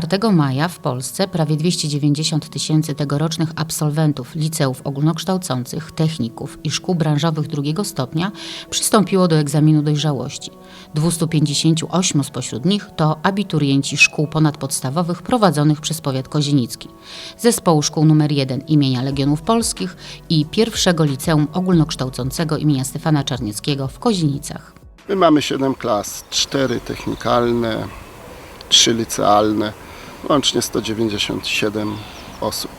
4 maja w Polsce prawie 290 tysięcy tegorocznych absolwentów liceów ogólnokształcących, techników i szkół branżowych drugiego stopnia przystąpiło do egzaminu dojrzałości. 258 spośród nich to abiturienci szkół ponadpodstawowych prowadzonych przez powiat kozienicki, zespołu szkół nr 1 imienia Legionów Polskich i pierwszego liceum ogólnokształcącego imienia Stefana Czarnieckiego w Kozienicach. My mamy 7 klas, 4 technikalne, 3 licealne, łącznie 197 osób.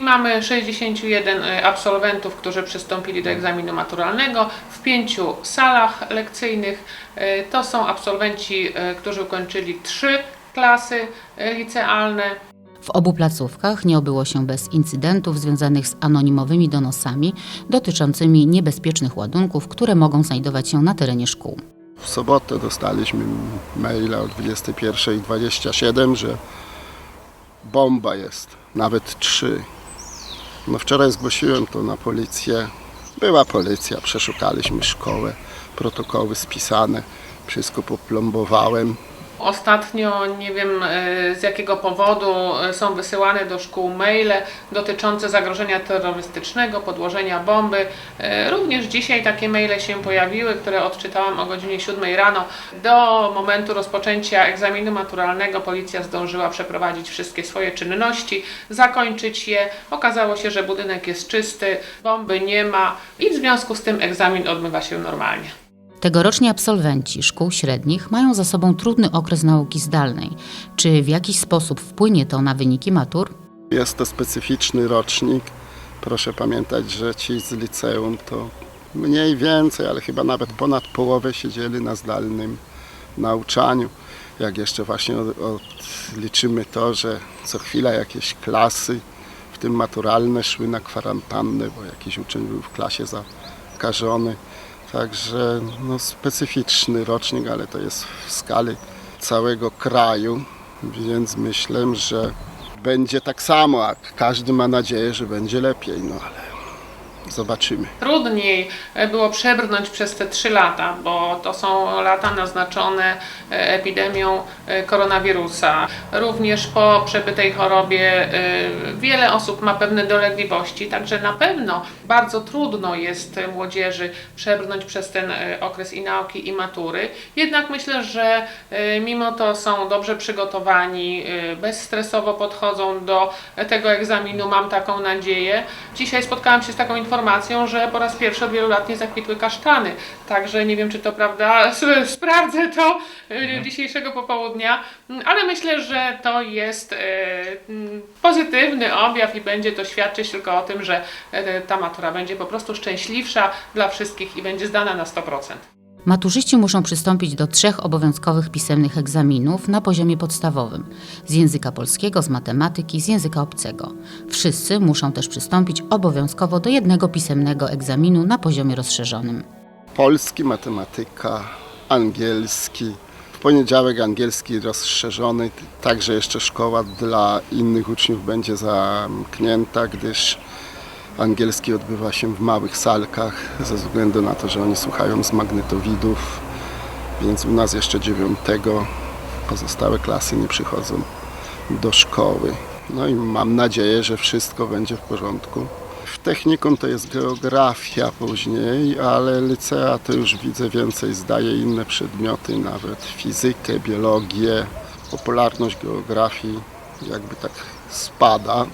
Mamy 61 y, absolwentów, którzy przystąpili do egzaminu maturalnego w pięciu salach lekcyjnych. Y, To są absolwenci, y, którzy ukończyli trzy klasy licealne. W obu placówkach nie obyło się bez incydentów związanych z anonimowymi donosami dotyczącymi niebezpiecznych ładunków, które mogą znajdować się na terenie szkół. W sobotę dostaliśmy maila o 21.27, że bomba jest, nawet trzy. No wczoraj zgłosiłem to na policję. Była policja, przeszukaliśmy szkołę, protokoły spisane, wszystko poplombowałem. Ostatnio nie wiem y, z jakiego powodu y, są wysyłane do szkół maile dotyczące zagrożenia terrorystycznego, podłożenia bomby. Y, Również dzisiaj takie maile się pojawiły, które odczytałam o godzinie 7 rano. Do momentu rozpoczęcia egzaminu maturalnego policja zdążyła przeprowadzić wszystkie swoje czynności, zakończyć je. Okazało się, że budynek jest czysty, bomby nie ma i w związku z tym egzamin odbywa się normalnie. Tegoroczni absolwenci szkół średnich mają za sobą trudny okres nauki zdalnej. Czy w jakiś sposób wpłynie to na wyniki matur? Jest to specyficzny rocznik. Proszę pamiętać, że ci z liceum to mniej więcej, ale chyba nawet ponad połowę siedzieli na zdalnym nauczaniu. Jak jeszcze właśnie od, odliczymy to, że co chwila jakieś klasy, w tym maturalne, szły na kwarantannę, bo jakiś uczeń był w klasie zakażony. Także no, specyficzny rocznik, ale to jest w skali całego kraju, więc myślę, że będzie tak samo, a każdy ma nadzieję, że będzie lepiej, no ale zobaczymy. Trudniej e, było przebrnąć przez te trzy lata, bo to są lata naznaczone e, epidemią e, koronawirusa. Również po przebytej chorobie wiele osób ma pewne dolegliwości, także na pewno bardzo trudno jest młodzieży przebrnąć przez ten okres i nauki i matury. Jednak myślę, że mimo to są dobrze przygotowani, bezstresowo podchodzą do tego egzaminu, mam taką nadzieję. Dzisiaj spotkałam się z taką informacją, że po raz pierwszy od wielu lat nie zakwitły kasztany. Także nie wiem, czy to prawda. Sprawdzę to e, dzisiejszego popołudnia, ale myślę, że to jest mm, pozytywny objaw i będzie to świadczyć tylko o tym, że e, ta matura będzie po prostu szczęśliwsza dla wszystkich i będzie zdana na 100%. Maturzyści muszą przystąpić do trzech obowiązkowych pisemnych egzaminów na poziomie podstawowym z języka polskiego, z matematyki, z języka obcego. Wszyscy muszą też przystąpić obowiązkowo do jednego pisemnego egzaminu na poziomie rozszerzonym. Polski, matematyka, angielski. W poniedziałek angielski rozszerzony, także jeszcze szkoła dla innych uczniów będzie zamknięta, gdyż angielski odbywa się w małych salkach ze względu na to, że oni słuchają z magnetowidów, więc u nas jeszcze dziewiątego pozostałe klasy nie przychodzą do szkoły. No i mam nadzieję, że wszystko będzie w porządku. W technikum to jest geografia później, ale licea to już widzę więcej zdaje inne przedmioty, nawet fizykę, biologię. Popularność geografii jakby tak spada,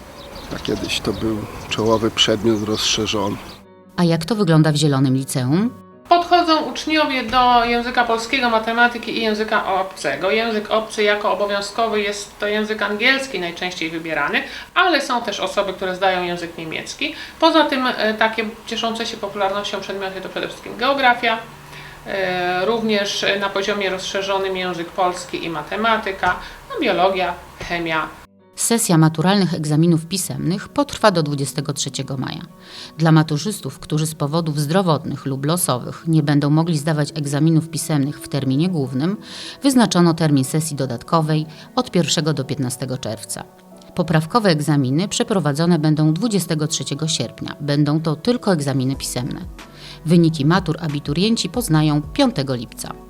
a kiedyś to był czołowy przedmiot rozszerzony. A jak to wygląda w Zielonym Liceum? Podchodzą uczniowie do języka polskiego, matematyki i języka obcego. Język obcy jako obowiązkowy jest to język angielski najczęściej wybierany, ale są też osoby, które zdają język niemiecki. Poza tym e, takie cieszące się popularnością przedmioty to przede wszystkim geografia, e, również na poziomie rozszerzonym język polski i matematyka, no biologia, chemia, Sesja maturalnych egzaminów pisemnych potrwa do 23 maja. Dla maturzystów, którzy z powodów zdrowotnych lub losowych nie będą mogli zdawać egzaminów pisemnych w terminie głównym, wyznaczono termin sesji dodatkowej od 1 do 15 czerwca. Poprawkowe egzaminy przeprowadzone będą 23 sierpnia. Będą to tylko egzaminy pisemne. Wyniki matur abiturienci poznają 5 lipca.